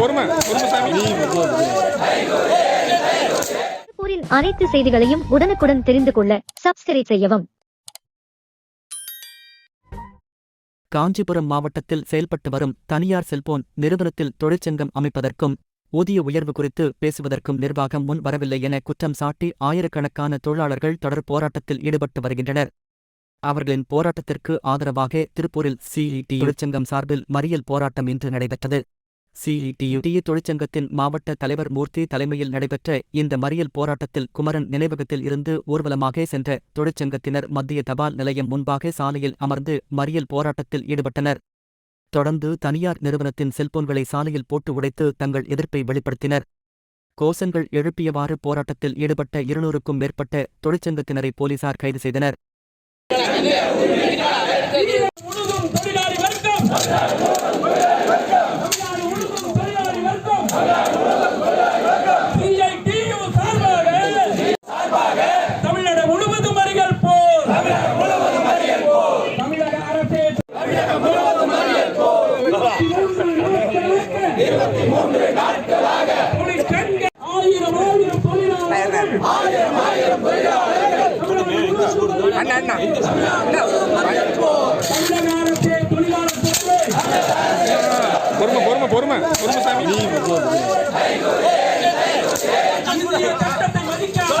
பொறுமை. பொறுமைசாமி திருப்பூரின் அனைத்து செய்திகளையும் உடனுக்குடன் தெரிந்து கொள்ள சப்ஸ்கிரைப் செய்யவும். காஞ்சிபுரம் மாவட்டத்தில் செயல்பட்டு வரும் தனியார் செல்போன் நிறுவனத்தில் தொழிற்சங்கம் அமைப்பதற்கும் ஊதிய உயர்வு குறித்து பேசுவதற்கும் நிர்வாகம் முன் வரவில்லை என குற்றம் சாட்டி ஆயிரக்கணக்கான தொழிலாளர்கள் தொடர் போராட்டத்தில் ஈடுபட்டு வருகின்றனர். அவர்களின் போராட்டத்திற்கு ஆதரவாக திருப்பூரில் சிஇடி தொழிற்சங்கம் சார்பில் மறியல் போராட்டம் இன்று நடைபெற்றது. சிஇடியு தொழிற்சங்கத்தின் மாவட்ட தலைவர் மூர்த்தி தலைமையில் நடைபெற்ற இந்த மறியல் போராட்டத்தில் குமரன் நினைவகத்தில் இருந்து ஊர்வலமாக சென்ற தொழிற்சங்கத்தினர் மத்திய தபால் நிலையம் முன்பாக சாலையில் அமர்ந்து மறியல் போராட்டத்தில் ஈடுபட்டனர். தொடர்ந்து தனியார் நிறுவனத்தின் செல்போன்களை சாலையில் போட்டு உடைத்து தங்கள் எதிர்ப்பை வெளிப்படுத்தினர். கோஷங்கள் எழுப்பியவாறு போராட்டத்தில் ஈடுபட்ட இருநூறுக்கும் மேற்பட்ட தொழிற்சங்கத்தினரை போலீசார் கைது செய்தனர். தொழிற்சங்க ஆயிரம் ஆயிரம் தொழிலாளர்கள். ஆயிரம் ஆயிரம் தொழிலாளர்கள். பொறுமை பொறுமை பொறுமை. பொறுமைசாமி இந்திய சட்டத்தை மதிக்காம